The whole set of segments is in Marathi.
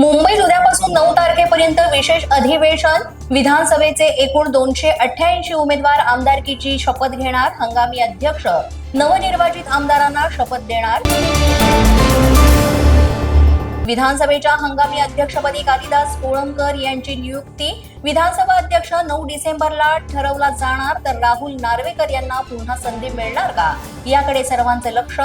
मुंबई उद्यापासून नऊ तारखेपर्यंत विशेष अधिवेशन विधानसभेचे एकूण दोनशे अठ्ठ्याऐंशी उमेदवार आमदारकीची शपथ घेणार हंगामी अध्यक्ष. नवनिर्वाचित आमदारांना शपथ देणार. विधानसभेच्या हंगामी अध्यक्षपदी कालिदास कोळंबकर यांची नियुक्ती. विधानसभा अध्यक्ष नऊ डिसेंबरला ठरवला जाणार तर राहुल नार्वेकर यांना पुन्हा संधी मिळणार का? याकडे सर्वांचे लक्ष.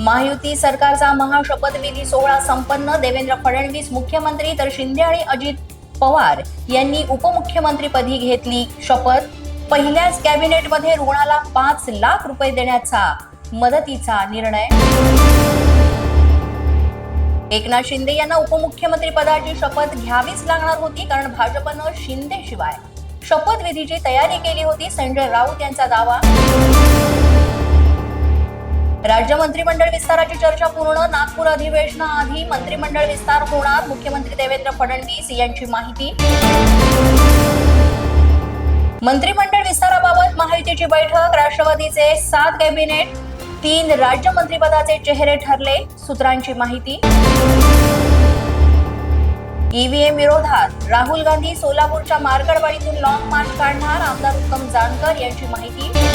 महायुती सरकारचा महाशपथविधी सोहळा संपन्न. देवेंद्र फडणवीस मुख्यमंत्री तर शिंदे आणि अजित पवार यांनी उपमुख्यमंत्रीपदी घेतली शपथ. पहिल्याच कॅबिनेटमध्ये रुग्णाला पाच लाख रुपये देण्याचा मदतीचा निर्णय. एकनाथ शिंदे यांना उपमुख्यमंत्री पदाची शपथ घ्यावीच लागणार होती कारण भाजपनं शिंदे शिवाय शपथविधीची तयारी केली होती. संजय राऊत यांचा दावा. राज्य मंत्रिमंडळ विस्ताराची चर्चा पूर्ण नागपूर अधिवेशनाआधी मंत्रिमंडळ विस्तार होणार मुख्यमंत्री देवेंद्र फडणवीस यांची माहिती. मंत्रिमंडळ विस्ताराबाबत महायुतीची बैठक राष्ट्रवादीचे सात कॅबिनेट तीन राज्य मंत्रिपदाचे चेहरे ठरले सूत्रांची माहिती. ईव्हीएम विरोधात राहुल गांधी सोलापूरच्या मार्कडवाडीतून लॉंग मार्च काढणार आमदार उत्तम जानकर यांची माहिती.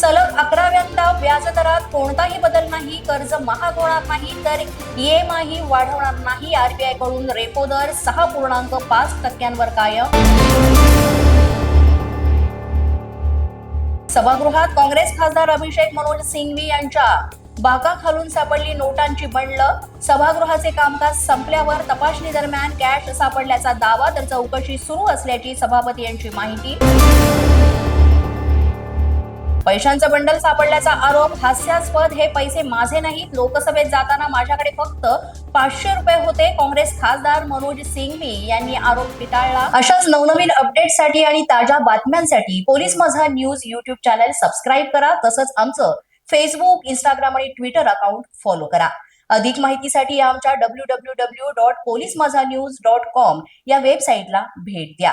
सलग अकराव्यांदा व्याजदरात कोणताही बदल नाही कर्ज महाग होणार नाही तर ईएमआयही वाढवणार नाही. आरबीआयकडून रेपो दर सहा पूर्णांक पाच टक्क्यांवर कायम. सभागृहात काँग्रेस खासदार अभिषेक मनोज सिंघवी यांच्या बाका खालून सापडली नोटांची बंडल. सभागृहाचे कामकाज संपल्यावर तपासणी दरम्यान कॅश सापडल्याचा दावा तर चौकशी सुरू असल्याची सभापती यांची माहिती. पैशांचं बंडल सापडल्याचा आरोप हास्यास्पद हे पैसे माझे नाहीत. लोकसभेत जाताना माझ्याकडे फक्त पाचशे रुपये होते. काँग्रेस खासदार मनोज सिंघवी यांनी आरोप फेटाळला अशाच नवनवीन अपडेटसाठी आणि ताज्या बातम्यांसाठी police Majha news YouTube channel subscribe करा. तसंच आमचं फेसबुक इंस्टाग्राम आणि ट्विटर अकाउंट फॉलो करा. अधिक माहितीसाठी आमच्या W W W dot police Majha news dot com या वेबसाईटला भेट द्या.